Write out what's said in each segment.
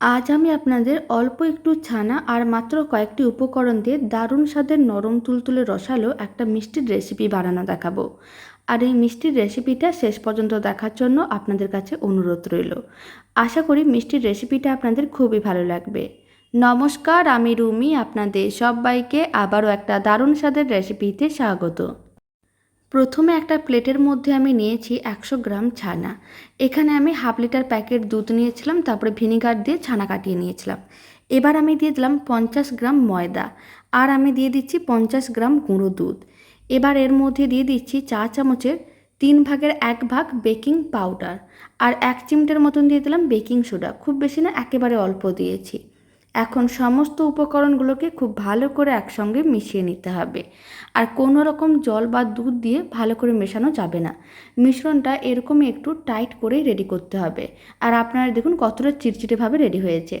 আজ আমি আপনাদের অল্প একটু ছানা আর মাত্র কয়েকটি উপকরণ দিয়ে দারুণ স্বাদের নরম তুলতুলে রসালো একটা মিষ্টির রেসিপি বানানো দেখাবো। আর এই মিষ্টির রেসিপিটা শেষ পর্যন্ত দেখার জন্য আপনাদের কাছে অনুরোধ রইল। আশা করি মিষ্টির রেসিপিটা আপনাদের খুবই ভালো লাগবে। নমস্কার, আমি রুমি, আপনাদের সবাইকে আবারও একটা দারুণ স্বাদের রেসিপিতে স্বাগত। প্রথমে একটা প্লেটের মধ্যে আমি নিয়েছি একশো গ্রাম ছানা। এখানে আমি হাফ লিটার প্যাকেট দুধ নিয়েছিলাম, তারপরে ভিনিগার দিয়ে ছানা কাটিয়ে নিয়েছিলাম। এবার আমি দিয়ে দিলাম পঞ্চাশ গ্রাম ময়দা, আর আমি দিয়ে দিচ্ছি পঞ্চাশ গ্রাম গুঁড়ো দুধ। এবার এর মধ্যে দিয়ে দিচ্ছি চা চামচের তিন ভাগের এক ভাগ বেকিং পাউডার, আর এক চিমটের মতন দিয়ে দিলাম বেকিং সোডা। খুব বেশি না, একেবারে অল্প দিয়েছি। এখন সমস্ত উপকরণগুলোকে খুব ভালো করে একসঙ্গে মিশিয়ে নিতে হবে। আর কোনো রকম জল বা দুধ দিয়ে ভালো করে মেশানো যাবে না। মিশ্রণটা এরকমই একটু টাইট করেই রেডি করতে হবে। আর আপনারা দেখুন কতটা চিটচিটেভাবে রেডি হয়েছে।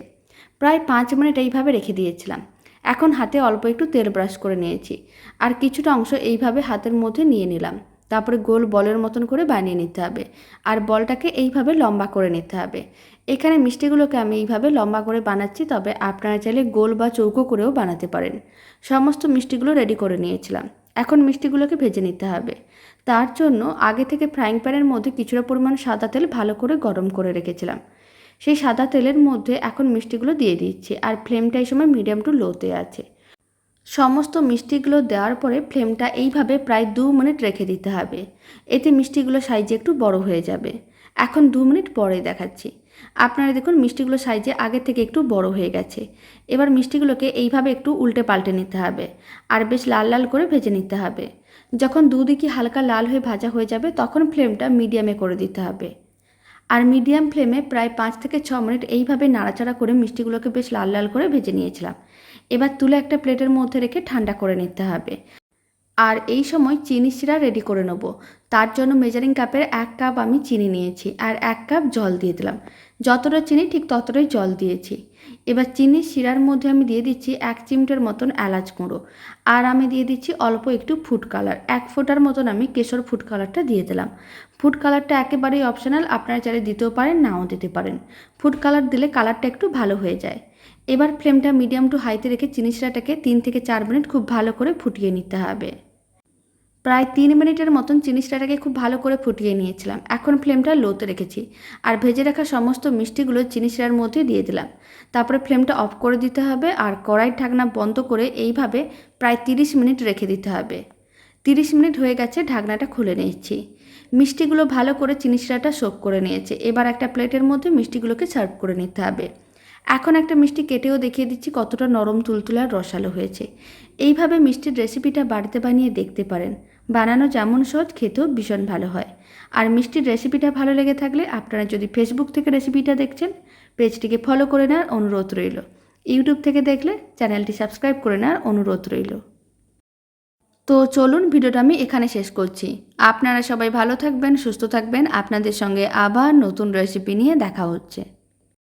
প্রায় পাঁচ মিনিট এইভাবে রেখে দিয়েছিলাম। এখন হাতে অল্প একটু তেল ব্রাশ করে নিয়েছি। আর কিছুটা অংশ এইভাবে হাতের মধ্যে নিয়ে নিলাম। তারপরে গোল বলের মতন করে বানিয়ে নিতে হবে। আর বলটাকে এইভাবে লম্বা করে নিতে হবে। এখানে মিষ্টিগুলোকে আমি এইভাবে লম্বা করে বানাচ্ছি, তবে আপনারা চাইলে গোল বা চৌকো করেও বানাতে পারেন। সমস্ত মিষ্টিগুলো রেডি করে নিয়েছিলাম। এখন মিষ্টিগুলোকে ভেজে নিতে হবে। তার জন্য আগে থেকে ফ্রাইং প্যানের মধ্যে কিছুটা পরিমাণ সাদা তেল ভালো করে গরম করে রেখেছিলাম। সেই সাদা তেলের মধ্যে এখন মিষ্টিগুলো দিয়ে দিচ্ছি। আর ফ্লেমটা এই সময় মিডিয়াম টু লোতে আছে। সমস্ত মিষ্টিগুলো দেওয়ার পরে ফ্লেমটা এইভাবে প্রায় দু মিনিট রেখে দিতে হবে। এতে মিষ্টিগুলো সাইজে একটু বড় হয়ে যাবে। এখন দু মিনিট পরে দেখাচ্ছি। আপনারা দেখুন মিষ্টিগুলো সাইজে আগে থেকে একটু বড় হয়ে গেছে। এবার মিষ্টিগুলোকে এইভাবে একটু উল্টে পাল্টে নিতে হবে আর বেশ লাল লাল করে ভেজে নিতে হবে। যখন দুদিকে হালকা লাল হয়ে ভাজা হয়ে যাবে তখন ফ্লেমটা মিডিয়ামে করে দিতে হবে। আর মিডিয়াম ফ্লেমে প্রায় পাঁচ থেকে ছ মিনিট এইভাবে নাড়াচাড়া করে মিষ্টিগুলোকে বেশ লাল লাল করে ভেজে নিয়েছিলাম। এবার তুলে একটা প্লেটের মধ্যে রেখে ঠান্ডা করে নিতে হবে। আর এই সময় চিনি শিরা রেডি করে নেব। তার জন্য মেজারিং কাপের এক কাপ আমি চিনি নিয়েছি আর এক কাপ জল দিয়ে দিলাম। যতটা চিনি ঠিক ততটাই জল দিয়েছি। এবার চিনির শিরার মধ্যে আমি দিয়ে দিচ্ছি এক চিমটের মতন এলাচ গুঁড়ো। আর আমি দিয়ে দিচ্ছি অল্প একটু ফুড কালার এক ফোঁটার মতন আমি কেশর ফুড কালারটা দিয়ে দিলাম। ফুড কালারটা একেবারেই অপশনাল আপনারা চাইলে দিতেও পারেন, নাও দিতে পারেন। ফুড কালার দিলে কালারটা একটু ভালো হয়ে যায়। এবার ফ্লেমটা মিডিয়াম টু হাইতে রেখে চিনি শিরাটাকে তিন থেকে চার মিনিট খুব ভালো করে ফুটিয়ে নিতে হবে। প্রায় তিন মিনিটের মতন চিনিসটাটাকে খুব ভালো করে ফুটিয়ে নিয়েছিলাম। এখন ফ্লেমটা লোতে রেখেছি। আর ভেজে রাখা সমস্ত মিষ্টিগুলো চিনিসটার মধ্যে দিয়ে দিলাম। তারপরে ফ্লেমটা অফ করে দিতে হবে আর কড়াই ঢাকনা বন্ধ করে এইভাবে প্রায় তিরিশ মিনিট রেখে দিতে হবে। তিরিশ মিনিট হয়ে গেছে, ঢাকনাটা খুলে নিয়েছি মিষ্টিগুলো ভালো করে চিনিসটাটা সোপ করে নিয়েছে। এবার একটা প্লেটের মধ্যে মিষ্টিগুলোকে সার্ভ করে নিতে হবে। এখন একটা মিষ্টি কেটেও দেখিয়ে দিচ্ছি কতটা নরম তুলতুলে আর রসালো হয়েছে। এইভাবে মিষ্টির রেসিপিটা বাড়িতে বানিয়ে দেখতে পারেন। বানানো যেমন সহজ, খেতেও ভীষণ ভালো হয়। আর মিষ্টির রেসিপিটা ভালো লেগে থাকলে আপনারা যদি ফেসবুক থেকে রেসিপিটা দেখছেন, পেজটিকে ফলো করে নেওয়ার অনুরোধ রইল। ইউটিউব থেকে দেখলে চ্যানেলটি সাবস্ক্রাইব করে নেওয়ার অনুরোধ রইল। তো চলুন ভিডিওটা আমি এখানে শেষ করছি। আপনারা সবাই ভালো থাকবেন, সুস্থ থাকবেন। আপনাদের সঙ্গে আবার নতুন রেসিপি নিয়ে দেখা হচ্ছে।